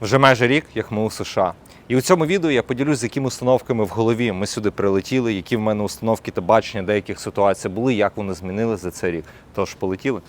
Вже майже рік, як ми у США. І у цьому відео я поділюсь, з якими установками в голові ми сюди прилетіли, які в мене установки та бачення деяких ситуацій були, як вони змінили за цей рік. Тож полетіли.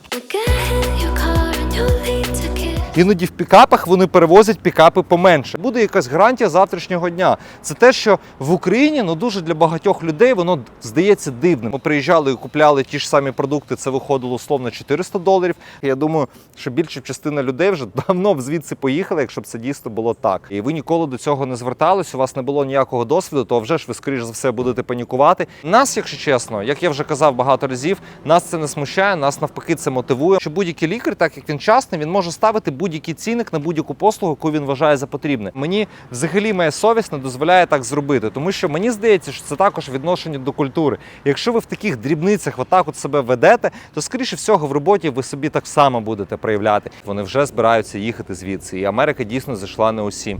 Іноді в пікапах вони перевозять пікапи поменше. Буде якась гарантія завтрашнього дня. Це те, що в Україні ну дуже для багатьох людей воно здається дивним. Ми приїжджали і купляли ті ж самі продукти. Це виходило условно 400 доларів. Я думаю, що більша частина людей вже давно б звідси поїхала, якщо б це дійсно було так. І ви ніколи до цього не звертались. У вас не було ніякого досвіду, то вже ж ви скоріш за все будете панікувати. Нас, якщо чесно, як я вже казав багато разів, нас це не смущає, нас навпаки це мотивує. Що будь-який лікар, так як він частний, він може ставити будь-який цінник на будь-яку послугу, яку він вважає за потрібне. Мені взагалі моя совість не дозволяє так зробити, тому що мені здається, що це також відношення до культури. Якщо ви в таких дрібницях отак от себе ведете, то скоріше всього в роботі ви собі так само будете проявляти. Вони вже збираються їхати звідси, і Америка дійсно зайшла не усім.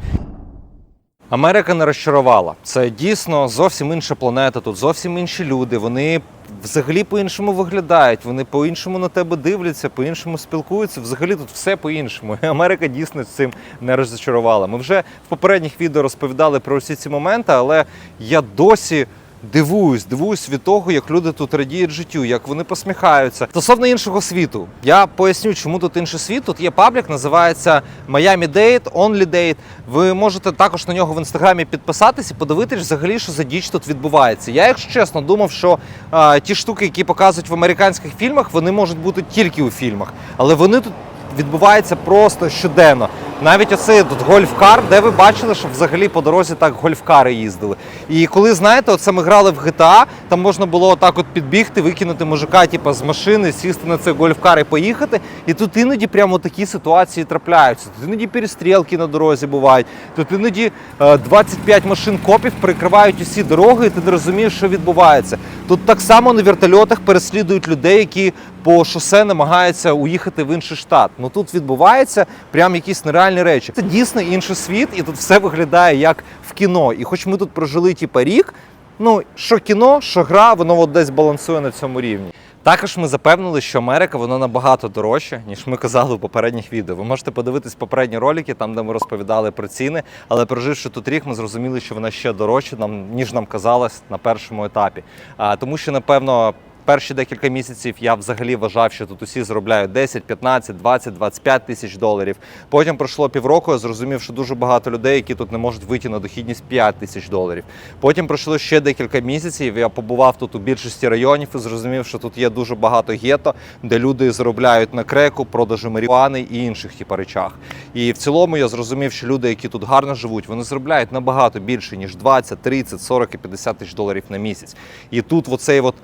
Америка не розчарувала. Це дійсно зовсім інша планета. Тут зовсім інші люди. Вони взагалі по-іншому виглядають. Вони по-іншому на тебе дивляться, по-іншому спілкуються. Взагалі тут все по-іншому. І Америка дійсно цим не розчарувала. Ми вже в попередніх відео розповідали про всі ці моменти, але я досі. Дивуюсь, дивуюсь від того, як люди тут радіють життю, як вони посміхаються. Стосовно іншого світу, я поясню, чому тут інший світ. Тут є паблік, називається Miami Date, Only Date. Ви можете також на нього в інстаграмі підписатись і подивитись взагалі, що за діч тут відбувається. Я, якщо чесно, думав, що а, ті штуки, які показують в американських фільмах, вони можуть бути тільки у фільмах, але вони тут відбуваються просто щоденно. Навіть оцей гольфкар, де ви бачили, що взагалі по дорозі так гольфкари їздили. І коли знаєте, оце ми грали в GTA, там можна було отак от підбігти, викинути мужика, типу, з машини, сісти на цей гольфкар і поїхати. І тут іноді прямо такі ситуації трапляються. Тут іноді перестрілки на дорозі бувають. Тут іноді е, 25 машин копів перекривають усі дороги, і ти не розумієш, що відбувається. Тут так само на вертольотах переслідують людей, які по шосе намагаються уїхати в інший штат. Ну тут відбувається прям якісь нереальні речі. Це дійсно інший світ, і тут все виглядає як в кіно. І хоч ми тут прожили типа рік, ну що кіно, що гра, воно от десь балансує на цьому рівні. Також ми запевнили, що Америка вона набагато дорожча, ніж ми казали у попередніх відео. Ви можете подивитись попередні ролики, там де ми розповідали про ціни. Але проживши тут рік, ми зрозуміли, що вона ще дорожча, нам ніж нам казалось на першому етапі. А тому, що напевно. Перші декілька місяців я взагалі вважав, що тут усі заробляють 10, 15, 20, 25 тисяч доларів. Потім пройшло півроку, я зрозумів, що дуже багато людей, які тут не можуть вийти на дохідність 5 тисяч доларів. Потім пройшло ще декілька місяців. Я побував тут у більшості районів і зрозумів, що тут є дуже багато гетто, де люди заробляють на креку, продажу марихуани і інших типу, речах. І в цілому я зрозумів, що люди, які тут гарно живуть, вони заробляють набагато більше ніж 20, 30, 40 і 50 тисяч доларів на місяць. І тут оцей от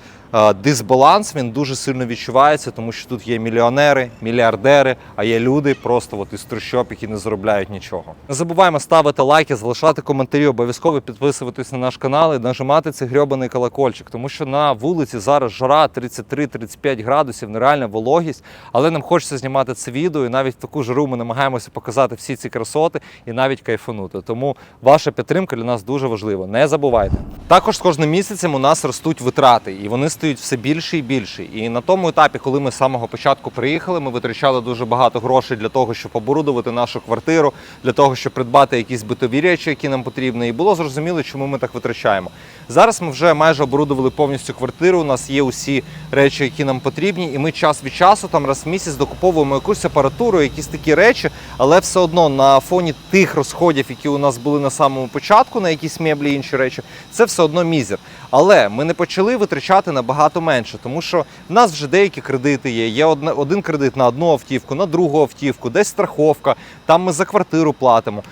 дисбаланс він дуже сильно відчувається, тому що тут є мільйонери, мільярдери, а є люди просто от із трущоб, які не заробляють нічого. Не забуваємо ставити лайки, залишати коментарі, обов'язково підписуватись на наш канал і нажимати цей грьобаний колокольчик, тому що на вулиці зараз жара 33-35 градусів, нереальна вологість, але нам хочеться знімати це відео, і навіть в таку жару ми намагаємося показати всі ці красоти і навіть кайфанути. Тому ваша підтримка для нас дуже важлива. Не забувайте. Також з кожним місяцем у нас ростуть витрати, і вони стають все більше і більше. І на тому етапі, коли ми з самого початку приїхали, ми витрачали дуже багато грошей для того, щоб оборудувати нашу квартиру, для того, щоб придбати якісь битові речі, які нам потрібні. І було зрозуміло, чому ми так витрачаємо. Зараз ми вже майже оборудували повністю квартиру. У нас є усі речі, які нам потрібні, і ми час від часу, там раз в місяць, докуповуємо якусь апаратуру, якісь такі речі, але все одно на фоні тих розходів, які у нас були на самому початку, на якісь меблі інші речі, це все одно мізер. Але ми не почали витрачати набагато менше, тому що в нас вже деякі кредити є. Є одне, один кредит на одну автівку, на другу автівку, десь страховка. Там ми за квартиру платимо.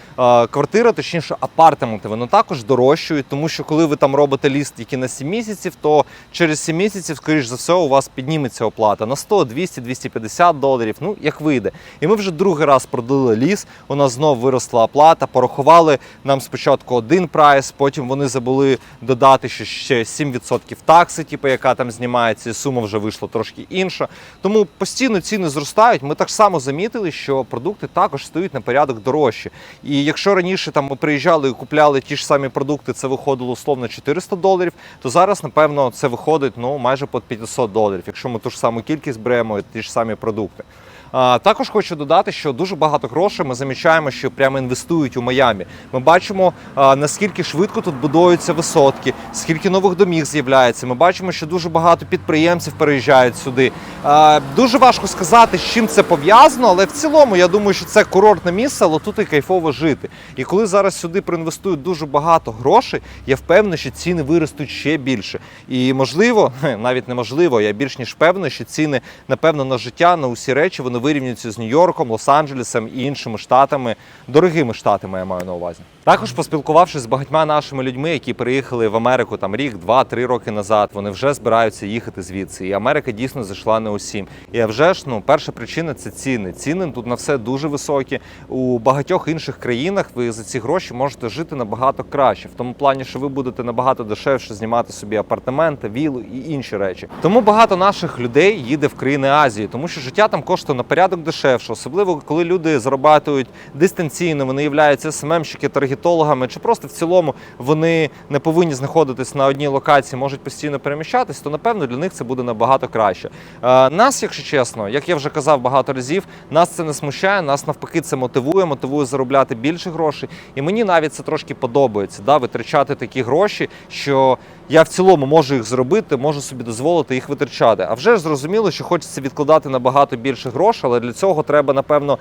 Квартира, точніше, апартаменти, вони також дорожчають, тому що коли ви там робите ліст, який на 7 місяців, то через 7 місяців, скоріш за все, у вас підніметься оплата на 100, 200, 250 доларів. Ну як вийде. І ми вже другий раз продали ліс. У нас знов виросла оплата. Порахували нам спочатку один прайс, потім вони забули додати ще 7% такси, типу, яка там знімається, і сума вже вийшла трошки інша. Тому постійно ціни зростають. Ми так само замітили, що продукти також стають на порядок дорожчі. І якщо раніше там ми приїжджали і купляли ті ж самі продукти, це виходило условно 400 доларів, то зараз, напевно, це виходить ну майже по 500 доларів, якщо ми ту ж саму кількість беремо і ті ж самі продукти. Також хочу додати, що дуже багато грошей ми замічаємо, що прямо інвестують у Майамі. Ми бачимо наскільки швидко тут будуються висотки, скільки нових доміг з'являється. Ми бачимо, що дуже багато підприємців переїжджають сюди. Дуже важко сказати, з чим це пов'язано, але в цілому я думаю, що це курортне місце, але тут і кайфово жити. І коли зараз сюди проінвестують дуже багато грошей, я впевнений, що ціни виростуть ще більше. І можливо, навіть неможливо, я більш ніж впевнений, що ціни, напевно, на життя, на усі речі вони вирівнюються з Нью-Йорком, Лос-Анджелесом і іншими штатами, дорогими штатами, я маю на увазі. Також поспілкувавшись з багатьма нашими людьми, які переїхали в Америку там рік, два, три роки назад, вони вже збираються їхати звідси. І Америка дійсно зайшла не усім. І вже ж ну перша причина це ціни. Ціни тут на все дуже високі. У багатьох інших країнах ви за ці гроші можете жити набагато краще, в тому плані, що ви будете набагато дешевше знімати собі апартаменти, вілу і інші речі. Тому багато наших людей їде в країни Азії, тому що життя там коштує порядок дешевше, особливо коли люди зарабатують дистанційно, вони являються СММщики, таргетологами, чи просто в цілому вони не повинні знаходитись на одній локації, можуть постійно переміщатись, то напевно для них це буде набагато краще. Е, Нас, якщо чесно, як я вже казав багато разів, нас це не смущає, нас навпаки це мотивує, мотивує заробляти більше грошей. І мені навіть це трошки подобається, да, витрачати такі гроші, що я в цілому можу їх зробити, можу собі дозволити їх витрачати. А вже ж зрозуміло, що хочеться відкладати набагато більше грошей, але для цього треба, напевно,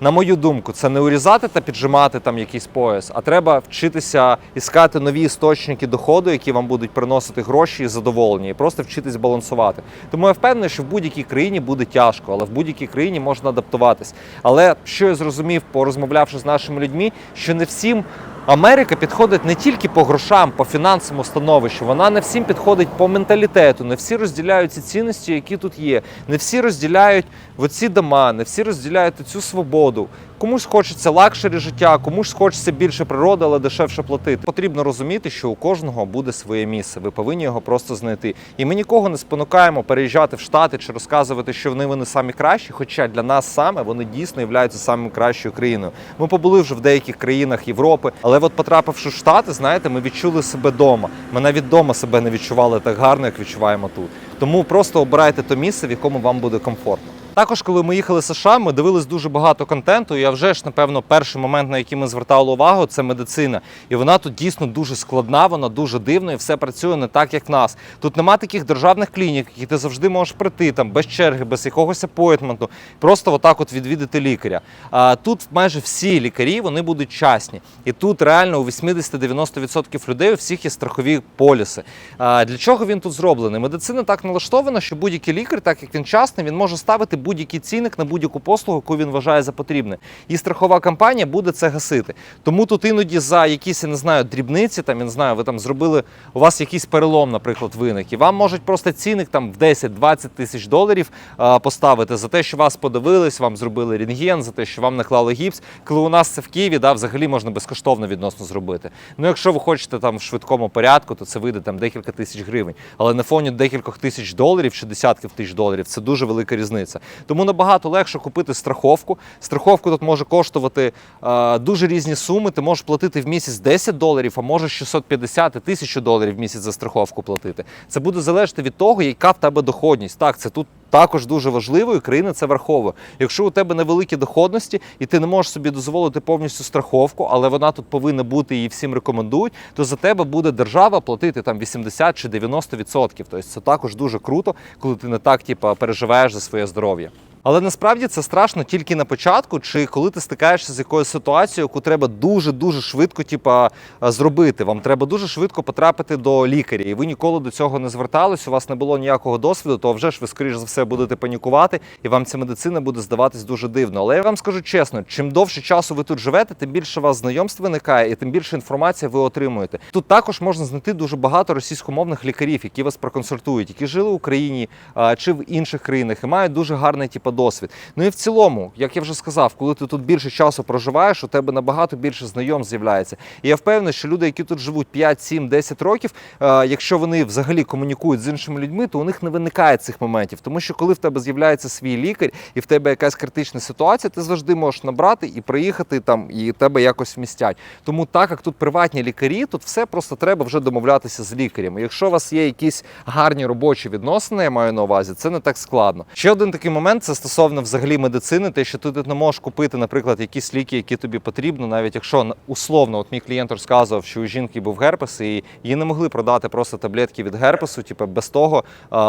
на мою думку, це не урізати та піджимати там якийсь пояс, а треба вчитися іскати нові істочники доходу, які вам будуть приносити гроші і задоволення, і просто вчитись балансувати. Тому я впевнений, що в будь-якій країні буде тяжко, але в будь-якій країні можна адаптуватись. Але що я зрозумів, порозмовлявши з нашими людьми, що не всім. Америка підходить не тільки по грошам, по фінансовому становищу. Вона не всім підходить по менталітету. Не всі розділяють ці цінності, які тут є. Не всі розділяють оці дома, не всі розділяють цю свободу. Комусь хочеться лакшері життя, комусь хочеться більше природи, але дешевше платити. Потрібно розуміти, що у кожного буде своє місце. Ви повинні його просто знайти. І ми нікого не спонукаємо переїжджати в Штати чи розказувати, що вони вони самі кращі. Хоча для нас саме вони дійсно являються самою кращою країною. Ми побули вже в деяких країнах Європи, але от потрапивши в Штати, знаєте, ми відчули себе вдома. Ми навіть вдома себе не відчували так гарно, як відчуваємо тут. Тому просто обирайте то місце, в якому вам буде комфортно. Також, коли ми їхали з США, ми дивились дуже багато контенту. І а вже ж, напевно, перший момент, на який ми звертали увагу, це медицина. І вона тут дійсно дуже складна, вона дуже дивна, і все працює не так, як в нас. Тут нема таких державних клінік, які ти завжди можеш прийти там без черги, без якогось апойтменту, просто отак от відвідати лікаря. А тут майже всі лікарі вони будуть частні. І тут реально у 80-90% людей у всіх є страхові поліси. А для чого він тут зроблений? Медицина так налаштована, що будь-який лікар, так як він частний, він може ставити будь-який цінник на будь-яку послугу, яку він вважає за потрібне. І страхова компанія буде це гасити. Тому тут іноді за якісь, я не знаю, дрібниці, там я не знаю, ви там зробили у вас якийсь перелом, наприклад, виник, і вам можуть просто цінник там в 10-20 тисяч доларів а, поставити за те, що вас подивились, вам зробили рентген, за те, що вам наклали гіпс. Коли у нас це в Києві, да, взагалі можна безкоштовно відносно зробити. Ну, якщо ви хочете там в швидкому порядку, то це вийде там декілька тисяч гривень. Але на фоні декількох тисяч доларів чи десятків тисяч доларів це дуже велика різниця. Тому набагато легше купити страховку. Страховку тут може коштувати е, дуже різні суми. Ти можеш платити в місяць 10 доларів, а можеш 650 і 1000 доларів в місяць за страховку платити. Це буде залежати від того, яка в тебе доходність. Так, це тут. Також дуже важливо, і країна це враховує. Якщо у тебе невеликі доходності, і ти не можеш собі дозволити повністю страховку, але вона тут повинна бути її всім рекомендують, то за тебе буде держава платити там 80 чи 90%. Тобто це також дуже круто, коли ти не так типу, переживаєш за своє здоров'я. Але насправді це страшно тільки на початку, чи коли ти стикаєшся з якоюсь ситуацією, яку треба дуже дуже швидко, типа, зробити. Вам треба дуже швидко потрапити до лікаря, і ви ніколи до цього не звертались. У вас не було ніякого досвіду, то вже ж ви скоріш за все будете панікувати, і вам ця медицина буде здаватись дуже дивно. Але я вам скажу чесно, чим довше часу ви тут живете, тим більше у вас знайомств виникає, і тим більше інформації ви отримуєте. Тут також можна знайти дуже багато російськомовних лікарів, які вас проконсультують, які жили в Україні чи в інших країнах і мають дуже гарний типу, досвід. Ну і в цілому, як я вже сказав, коли ти тут більше часу проживаєш, у тебе набагато більше знайом з'являється. І я впевнений, що люди, які тут живуть 5, 7, 10 років, е, якщо вони взагалі комунікують з іншими людьми, то у них не виникає цих моментів. Тому що коли в тебе з'являється свій лікар і в тебе якась критична ситуація, ти завжди можеш набрати і приїхати там, і тебе якось вмістять. Тому так як тут приватні лікарі, тут все просто треба вже домовлятися з лікарем. І Якщо у вас є якісь гарні робочі відносини, я маю на увазі, це не так складно. Ще один такий момент це стосовно взагалі медицини, те, що ти не можеш купити, наприклад, якісь ліки, які тобі потрібно, навіть якщо условно, от мій клієнт розказував, що у жінки був герпес, і їй не могли продати просто таблетки від герпесу, типу, без того,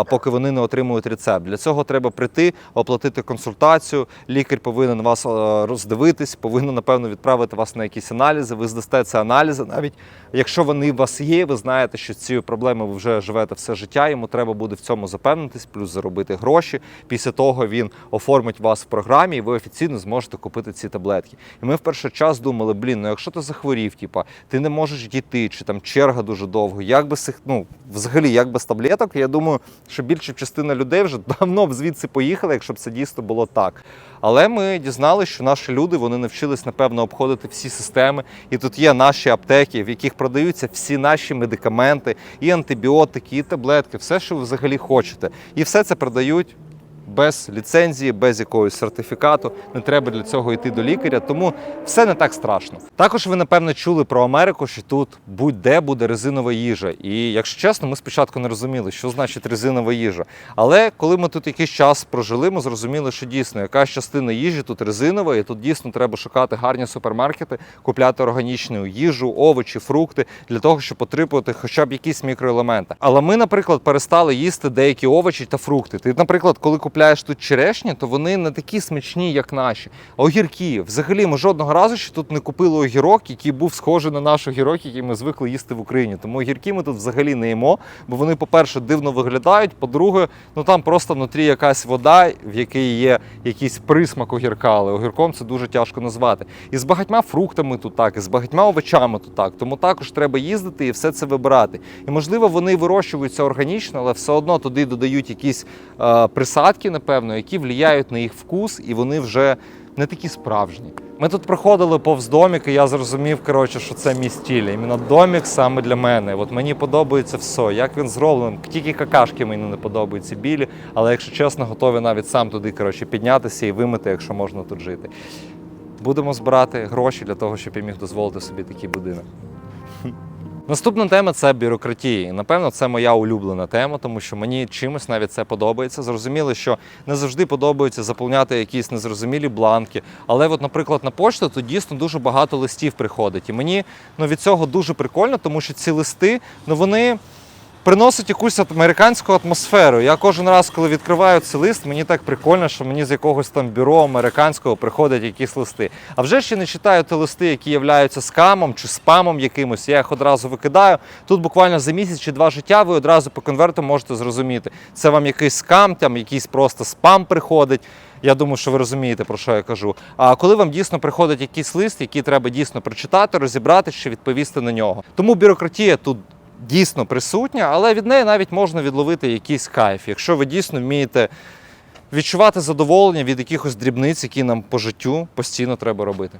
поки вони не отримують рецепт. Для цього треба прийти, оплатити консультацію. Лікар повинен вас роздивитись, повинен, напевно, відправити вас на якісь аналізи. Ви здасте ці аналізи. Навіть якщо вони у вас є, ви знаєте, що цією проблемою ви вже живете все життя. Йому треба буде в цьому запевнитись, плюс заробити гроші. Після того він оформить вас в програмі, і ви офіційно зможете купити ці таблетки. І ми в перший час думали, блін, ну якщо ти захворів, типа, ти не можеш дійти, чи там черга дуже довго, як без цих, ну взагалі, як без таблеток, я думаю, що більша частина людей вже давно б звідси поїхала, якщо б це дійсно було так. Але ми дізналися, що наші люди вони навчились напевно обходити всі системи. І тут є наші аптеки, в яких продаються всі наші медикаменти, і антибіотики, і таблетки, все, що ви взагалі хочете. І все це продають без ліцензії, без якогось сертифікату. Не треба для цього йти до лікаря, тому все не так страшно. Також ви напевно чули про Америку, що тут будь-де буде резинова їжа. І якщо чесно, ми спочатку не розуміли, що значить резинова їжа. Але коли ми тут якийсь час прожили, ми зрозуміли, що дійсно якась частина їжі тут резинова, і тут дійсно треба шукати гарні супермаркети, купляти органічну їжу, овочі, фрукти для того, щоб отримувати хоча б якісь мікроелементи. Але ми, наприклад, перестали їсти деякі овочі та фрукти. Ти, наприклад, коли купляєш тут черешні, то вони не такі смачні, як наші. А огірки. Взагалі, ми жодного разу ще тут не купили огірок, який був схожий на наш огірок, який ми звикли їсти в Україні. Тому огірки ми тут взагалі не їмо, бо вони, по-перше, дивно виглядають. По-друге, ну там просто внутрі якась вода, в якій є якийсь присмак огірка, але огірком це дуже тяжко назвати. І з багатьма фруктами тут так, і з багатьма овочами тут так. Тому також треба їздити і все це вибирати. І можливо, вони вирощуються органічно, але все одно туди додають якісь е, присадки, напевно, які впливають на їх вкус, і вони вже не такі справжні. Ми тут проходили повз домік, і я зрозумів, коротше, що це мій стіль. Іменно домік саме для мене. От мені подобається все. Як він зроблений, тільки какашки мені не подобаються білі, але якщо чесно, готовий навіть сам туди коротше, піднятися і вимити, якщо можна тут жити. Будемо збирати гроші для того, щоб я міг дозволити собі такий будинок. Наступна тема це бюрократія. І, Напевно, це моя улюблена тема, тому що мені чимось навіть це подобається. Зрозуміло, що не завжди подобається заповняти якісь незрозумілі бланки. Але, от, наприклад, на пошту тут дійсно дуже багато листів приходить. І мені ну, від цього дуже прикольно, тому що ці листи, ну вони. Приносить якусь американську атмосферу. Я кожен раз, коли відкриваю цей лист, мені так прикольно, що мені з якогось там бюро американського приходять якісь листи. А вже ще не читаю ті листи, які являються скамом чи спамом якимось. Я їх одразу викидаю. Тут буквально за місяць чи два життя ви одразу по конверту можете зрозуміти. Це вам якийсь скам, там якийсь просто спам приходить. Я думаю, що ви розумієте, про що я кажу. А коли вам дійсно приходить якийсь лист, який треба дійсно прочитати, розібрати чи відповісти на нього. Тому бюрократія тут дійсно присутня, але від неї навіть можна відловити якийсь кайф, якщо ви дійсно вмієте відчувати задоволення від якихось дрібниць, які нам по життю постійно треба робити.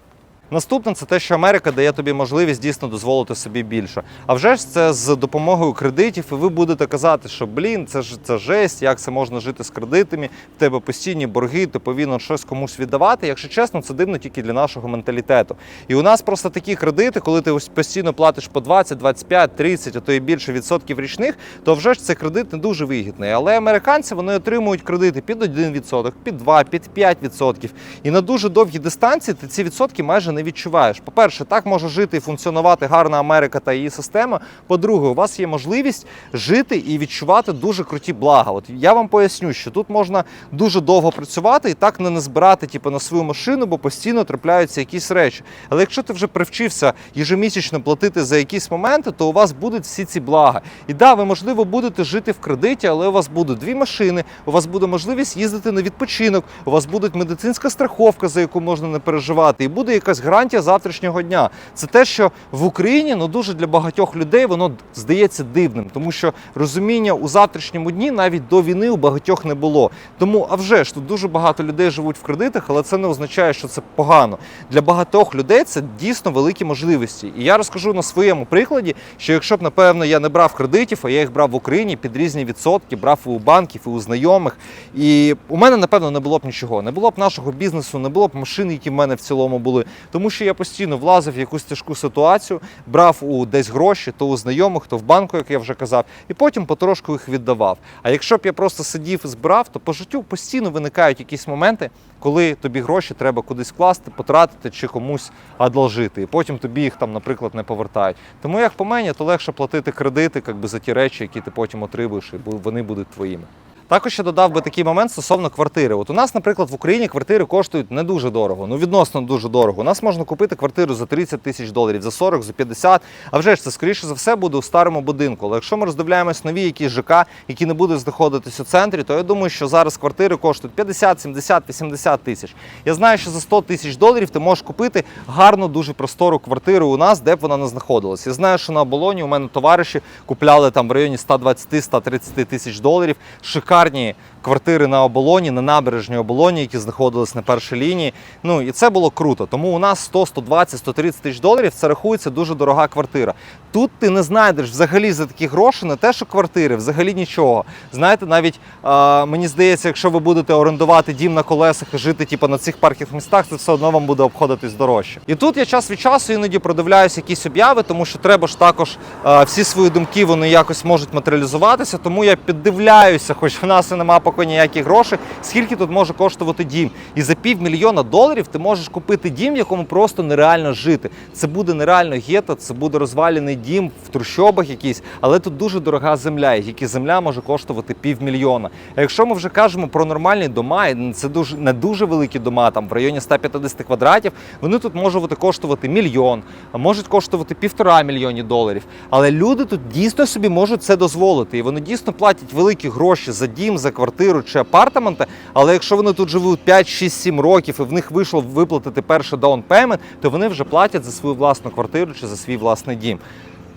Наступне це те, що Америка дає тобі можливість дійсно дозволити собі більше. А вже ж це з допомогою кредитів, і ви будете казати, що блін, це ж це жесть, як це можна жити з кредитами, в тебе постійні борги, ти повинен щось комусь віддавати. Якщо чесно, це дивно тільки для нашого менталітету. І у нас просто такі кредити, коли ти ось постійно платиш по 20, 25, 30, а то і більше відсотків річних, то вже ж цей кредит не дуже вигідний. Але американці вони отримують кредити під 1%, під 2, під 5%. І на дуже довгі дистанції ти ці відсотки майже не відчуваєш. По-перше, так може жити і функціонувати гарна Америка та її система. По-друге, у вас є можливість жити і відчувати дуже круті блага. От я вам поясню, що тут можна дуже довго працювати і так не назбирати типу, на свою машину, бо постійно трапляються якісь речі. Але якщо ти вже привчився єжемісячно платити за якісь моменти, то у вас будуть всі ці блага. І да, ви можливо будете жити в кредиті, але у вас будуть дві машини, у вас буде можливість їздити на відпочинок, у вас буде медицинська страховка, за яку можна не переживати, і буде якась гарантія завтрашнього дня. Це те, що в Україні ну дуже для багатьох людей воно здається дивним, тому що розуміння у завтрашньому дні навіть до війни у багатьох не було. Тому, а вже ж тут дуже багато людей живуть в кредитах, але це не означає, що це погано. Для багатьох людей це дійсно великі можливості. І я розкажу на своєму прикладі, що якщо б, напевно, я не брав кредитів, а я їх брав в Україні під різні відсотки, брав у банків, і у знайомих. І у мене, напевно, не було б нічого. Не було б нашого бізнесу, не було б машин, які в мене в цілому були. Тому що я постійно влазив в якусь тяжку ситуацію, брав у десь гроші, то у знайомих, то в банку, як я вже казав, і потім потрошку їх віддавав. А якщо б я просто сидів збирав, то по життю постійно виникають якісь моменти, коли тобі гроші треба кудись вкласти, потратити чи комусь одолжити, і потім тобі їх там, наприклад, не повертають. Тому як по мені, то легше платити кредити, якби за ті речі, які ти потім отримуєш, і вони будуть твоїми. Також ще додав би такий момент стосовно квартири. От у нас, наприклад, в Україні квартири коштують не дуже дорого, ну відносно дуже дорого. У нас можна купити квартиру за 30 тисяч доларів, за 40, за 50. А вже ж це скоріше за все буде у старому будинку. Але якщо ми роздивляємось нові якісь ЖК, які не будуть знаходитись у центрі, то я думаю, що зараз квартири коштують 50, 70, 80 тисяч. Я знаю, що за 100 тисяч доларів ти можеш купити гарну, дуже простору квартиру у нас, де б вона не знаходилась. Я знаю, що на оболоні у мене товариші купляли там в районі 120-130 тисяч доларів. Шикарні квартири на оболоні, на набережній оболоні, які знаходились на першій лінії. Ну і це було круто. Тому у нас 100, 120, 130 тисяч доларів це рахується дуже дорога квартира. Тут ти не знайдеш взагалі за такі гроші не те, що квартири, взагалі нічого. Знаєте, навіть е, мені здається, якщо ви будете орендувати дім на колесах і жити типу, на цих паркінг містах, це все одно вам буде обходитись дорожче. І тут я час від часу іноді продивляюся якісь обяви, тому що треба ж також е, всі свої думки вони якось можуть матеріалізуватися. Тому я піддивляюся, хоч нас і нема поки ніяких грошей, скільки тут може коштувати дім. І за півмільйона доларів ти можеш купити дім, в якому просто нереально жити. Це буде нереально гетто, це буде розвалений дім в трущобах якийсь, але тут дуже дорога земля, і тільки земля може коштувати півмільйона. А якщо ми вже кажемо про нормальні дома, це дуже не дуже великі дома, там в районі 150 квадратів, вони тут можуть коштувати мільйон, а можуть коштувати півтора мільйоні доларів. Але люди тут дійсно собі можуть це дозволити, і вони дійсно платять великі гроші за дім, за квартиру чи апартаменти. Але якщо вони тут живуть 5, 6, 7 років і в них вийшло виплатити перший даунпеймент, то вони вже платять за свою власну квартиру чи за свій власний дім.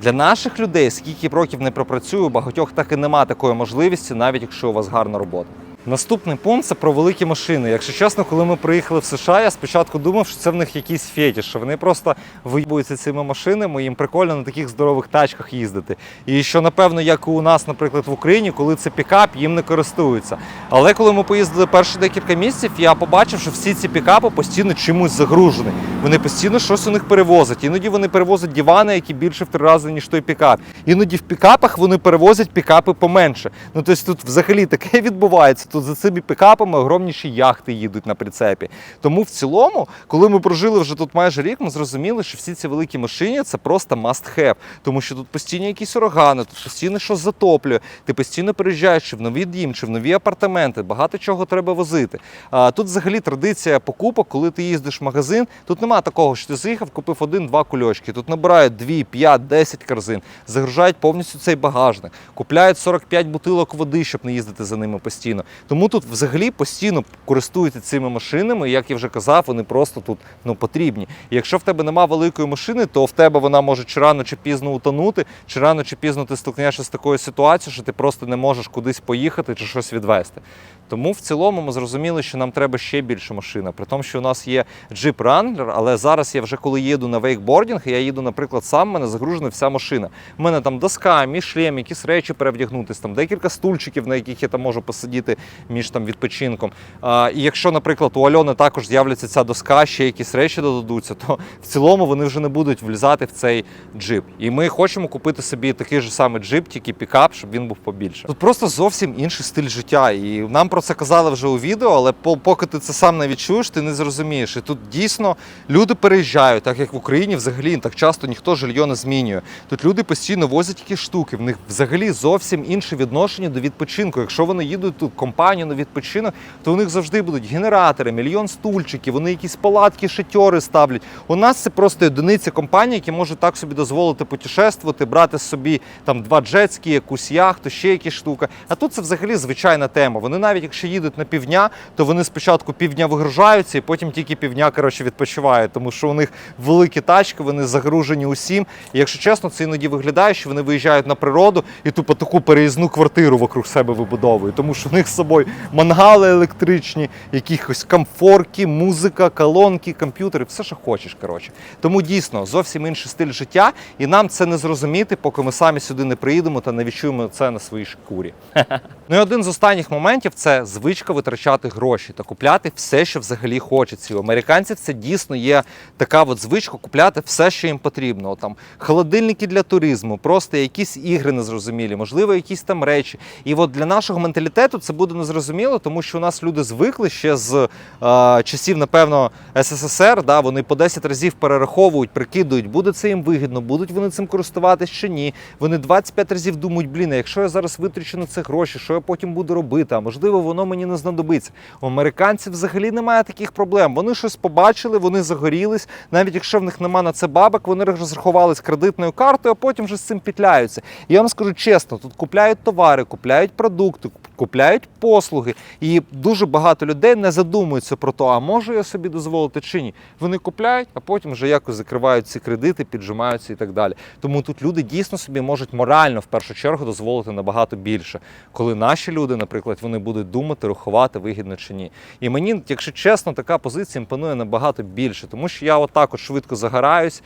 Для наших людей, скільки б років не пропрацюю, багатьох так і нема такої можливості, навіть якщо у вас гарна робота. Наступний пункт це про великі машини. Якщо чесно, коли ми приїхали в США, я спочатку думав, що це в них якийсь фетіш, що вони просто виїбуються цими машинами, їм прикольно на таких здорових тачках їздити. І що, напевно, як і у нас, наприклад, в Україні, коли це пікап, їм не користуються. Але коли ми поїздили перші декілька місяців, я побачив, що всі ці пікапи постійно чимось загружені. Вони постійно щось у них перевозять. Іноді вони перевозять дивани, які більше в три рази, ніж той пікап. Іноді в пікапах вони перевозять пікапи поменше. Ну тобто тут взагалі таке відбувається. Тут за цими пікапами огромніші яхти їдуть на прицепі. Тому в цілому, коли ми прожили вже тут майже рік, ми зрозуміли, що всі ці великі машини це просто must have. Тому що тут постійно якісь урагани, тут постійно щось затоплює. Ти постійно переїжджаєш чи в новий дім, чи в нові апартаменти. Багато чого треба возити. А тут взагалі традиція покупок, коли ти їздиш в магазин. Тут нема такого, що ти заїхав, купив один-два кульочки. Тут набирають 2, 5, 10 корзин, загружають повністю цей багажник, купляють 45 бутилок води, щоб не їздити за ними постійно. Тому тут взагалі постійно користуються цими машинами. Як я вже казав, вони просто тут ну потрібні. І якщо в тебе нема великої машини, то в тебе вона може чи рано чи пізно утонути, чи рано чи пізно ти стикнешся з такою ситуацією, що ти просто не можеш кудись поїхати чи щось відвести. Тому в цілому ми зрозуміли, що нам треба ще більше машина. При тому, що у нас є Jeep Wrangler, але зараз я вже коли їду на вейкбордінг, я їду, наприклад, сам, в мене загружена вся машина. У мене там доска, мій шлем, якісь речі перевдягнутись, там декілька стульчиків, на яких я там можу посидіти між там відпочинком. А, і якщо, наприклад, у Альони також з'являться ця доска, ще якісь речі додадуться, то в цілому вони вже не будуть влізати в цей джип. І ми хочемо купити собі такий же самий джип, тільки пікап, щоб він був побільше. Тут просто зовсім інший стиль життя. І нам про це казали вже у відео, але по- поки ти це сам не відчуєш, ти не зрозумієш. І тут дійсно люди переїжджають, так як в Україні взагалі так часто ніхто жилье не змінює. Тут люди постійно возять якісь штуки. В них взагалі зовсім інше відношення до відпочинку. Якщо вони їдуть тут в компанію на відпочинок, то у них завжди будуть генератори, мільйон стульчиків, вони якісь палатки, шатьори ставлять. У нас це просто одиниця компаній, які можуть так собі дозволити путешествувати, брати собі там два джетські, якусь яхту, ще якісь штуки. А тут це взагалі звичайна тема. Вони навіть якщо їдуть на півдня, то вони спочатку півдня вигружаються і потім тільки півдня коротше відпочивають, тому що у них великі тачки, вони загружені усім. І якщо чесно, це іноді виглядає, що вони виїжджають на природу і тупо таку переїзну квартиру вокруг себе вибудовують, тому що у них з собою мангали електричні, якихось комфорки, музика, колонки, комп'ютери, все, що хочеш. Коротше. Тому дійсно зовсім інший стиль життя, і нам це не зрозуміти, поки ми самі сюди не приїдемо та не відчуємо це на своїй шкурі. Ну і один з останніх моментів це звичка витрачати гроші та купляти все, що взагалі хочеться. У американців це дійсно є така от звичка купляти все, що їм потрібно. От Там холодильники для туризму, просто якісь ігри незрозумілі, можливо, якісь там речі. І от для нашого менталітету це буде незрозуміло, тому що у нас люди звикли ще з е, часів, напевно, СССР. Да, вони по 10 разів перераховують, прикидують, буде це їм вигідно, будуть вони цим користуватись чи ні. Вони 25 разів думають, блін, якщо я зараз витрачу на це гроші, що я потім буду робити? А можливо, воно мені не знадобиться. У американців взагалі немає таких проблем. Вони щось побачили, вони загорілись. Навіть якщо в них нема на це бабок, вони розрахувались кредитною картою, а потім вже з цим пітляються. Я вам скажу чесно, тут купляють товари, купляють продукти, купляють послуги. І дуже багато людей не задумуються про те, а можу я собі дозволити чи ні. Вони купляють, а потім вже якось закривають ці кредити, піджимаються і так далі. Тому тут люди дійсно собі можуть морально в першу чергу дозволити набагато більше. Коли наші люди, наприклад, вони будуть думати, рахувати, вигідно чи ні. І мені, якщо чесно, така позиція імпонує набагато більше, тому що я отак от швидко загораюсь.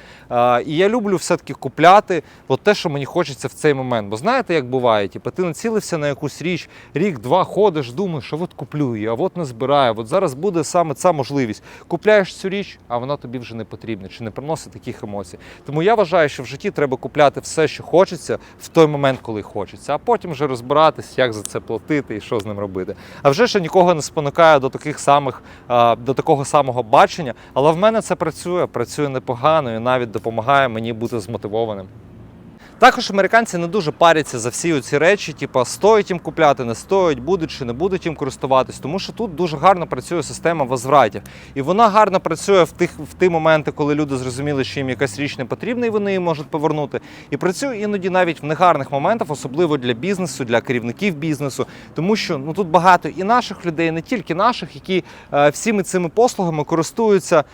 І я люблю все-таки купляти от те, що мені хочеться в цей момент. Бо знаєте, як буває? Типу, ти націлився на якусь річ, рік-два ходиш, думаєш, а от куплю її, а от не збираю. От зараз буде саме ця можливість. Купляєш цю річ, а вона тобі вже не потрібна, чи не приносить таких емоцій. Тому я вважаю, що в житті треба купляти все, що хочеться, в той момент, коли хочеться, а потім вже розбиратись, як за це платити і що з ним робити. А вже ще нікого не спонукає до таких самих до такого самого бачення. Але в мене це працює, працює непогано і навіть допомагає мені бути змотивованим. Також американці не дуже паряться за всі ці речі, типу, стоїть їм купляти, не стоїть, будуть чи не будуть їм користуватись, тому що тут дуже гарно працює система возвратів. І вона гарно працює в тих в ті моменти, коли люди зрозуміли, що їм якась річ не потрібна, і вони її можуть повернути. І працює іноді навіть в негарних моментах, особливо для бізнесу, для керівників бізнесу, тому що ну тут багато і наших людей, не тільки наших, які е, всіми цими послугами користуються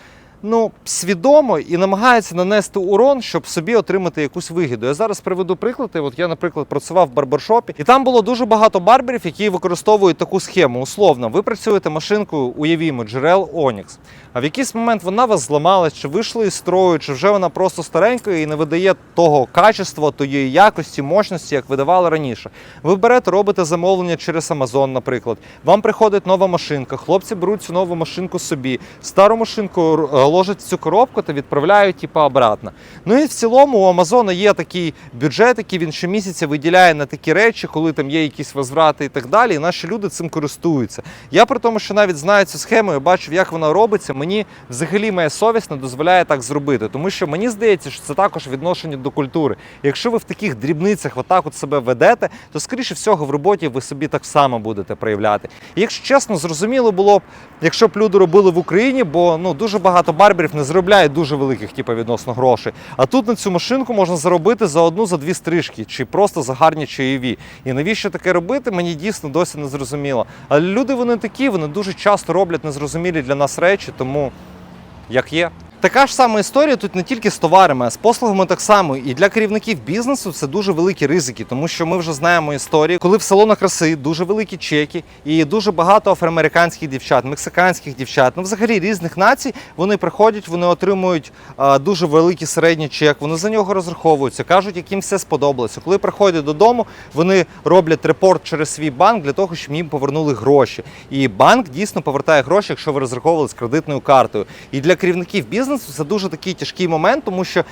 ну, свідомо і намагаються нанести урон, щоб собі отримати якусь вигіду. Я зараз приведу приклади. От я, наприклад, працював в барбершопі, і там було дуже багато барберів, які використовують таку схему. Условно, ви працюєте машинкою, уявімо, джерел Onyx. А в якийсь момент вона вас зламалась, чи вийшла із строю, чи вже вона просто старенька і не видає того качества, тої якості, мощності, як видавали раніше. Ви берете, робите замовлення через Amazon, наприклад. Вам приходить нова машинка, хлопці беруть цю нову машинку собі, стару машинку е, ложать в цю коробку та відправляють типу, обратно. Ну і в цілому у Амазона є такий бюджет, який він щомісяця виділяє на такі речі, коли там є якісь возврати і так далі. І наші люди цим користуються. Я при тому, що навіть знаю цю схему, я бачив, як вона робиться. Мені взагалі моя совість не дозволяє так зробити, тому що мені здається, що це також відношення до культури. Якщо ви в таких дрібницях отак от себе ведете, то скоріше всього в роботі ви собі так само будете проявляти. І якщо чесно, зрозуміло було б, якщо б люди робили в Україні, бо ну дуже багато барберів не заробляють дуже великих, типу, відносно грошей. А тут на цю машинку можна заробити за одну за дві стрижки, чи просто за гарні чаєві. І навіщо таке робити, мені дійсно досі не зрозуміло. Але люди вони такі, вони дуже часто роблять незрозумілі для нас речі, тому як є. Така ж сама історія тут не тільки з товарами, а з послугами так само. І для керівників бізнесу це дуже великі ризики, тому що ми вже знаємо історії, коли в салонах краси дуже великі чеки, і дуже багато афроамериканських дівчат, мексиканських дівчат, ну взагалі різних націй. Вони приходять, вони отримують а, дуже великий середній чек, вони за нього розраховуються, кажуть, яким все сподобалося. Коли приходять додому, вони роблять репорт через свій банк для того, щоб їм повернули гроші. І банк дійсно повертає гроші, якщо ви розраховували з кредитною картою. І для керівників бізнесу це дуже такий тяжкий момент, тому що.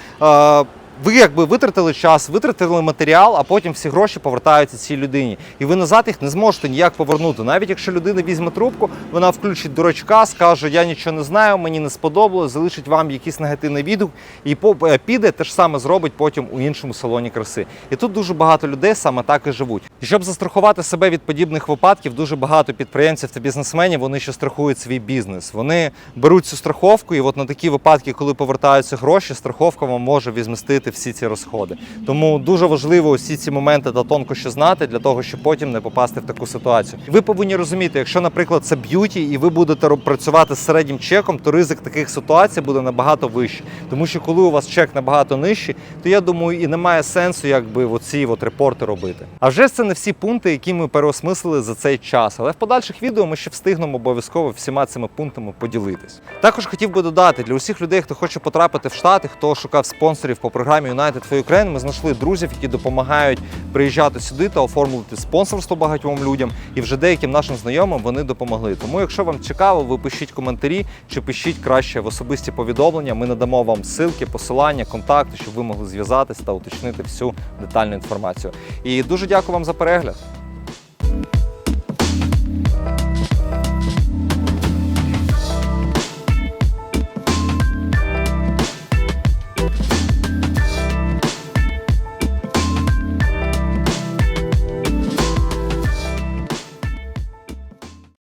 Ви якби витратили час, витратили матеріал, а потім всі гроші повертаються цій людині. І ви назад їх не зможете ніяк повернути. Навіть якщо людина візьме трубку, вона включить дурачка, скаже, я нічого не знаю, мені не сподобалось, залишить вам якийсь негативний відгук і е, піде те ж саме зробить потім у іншому салоні краси. І тут дуже багато людей саме так і живуть. І щоб застрахувати себе від подібних випадків, дуже багато підприємців та бізнесменів вони ще страхують свій бізнес. Вони беруть цю страховку, і от на такі випадки, коли повертаються гроші, страховка вам може відмістити всі ці розходи. Тому дуже важливо усі ці моменти та тонкощі знати для того, щоб потім не попасти в таку ситуацію. Ви повинні розуміти, якщо, наприклад, це б'юті, і ви будете працювати з середнім чеком, то ризик таких ситуацій буде набагато вищий. Тому що коли у вас чек набагато нижчий, то я думаю, і немає сенсу, якби оці от репорти робити. А вже ж це не всі пункти, які ми переосмислили за цей час. Але в подальших відео ми ще встигнемо обов'язково всіма цими пунктами поділитись. Також хотів би додати для усіх людей, хто хоче потрапити в Штати, хто шукав спонсорів по програмі. Телеграмі United for Ukraine ми знайшли друзів, які допомагають приїжджати сюди та оформити спонсорство багатьом людям. І вже деяким нашим знайомим вони допомогли. Тому, якщо вам цікаво, ви пишіть коментарі чи пишіть краще в особисті повідомлення. Ми надамо вам ссылки, посилання, контакти, щоб ви могли зв'язатись та уточнити всю детальну інформацію. І дуже дякую вам за перегляд.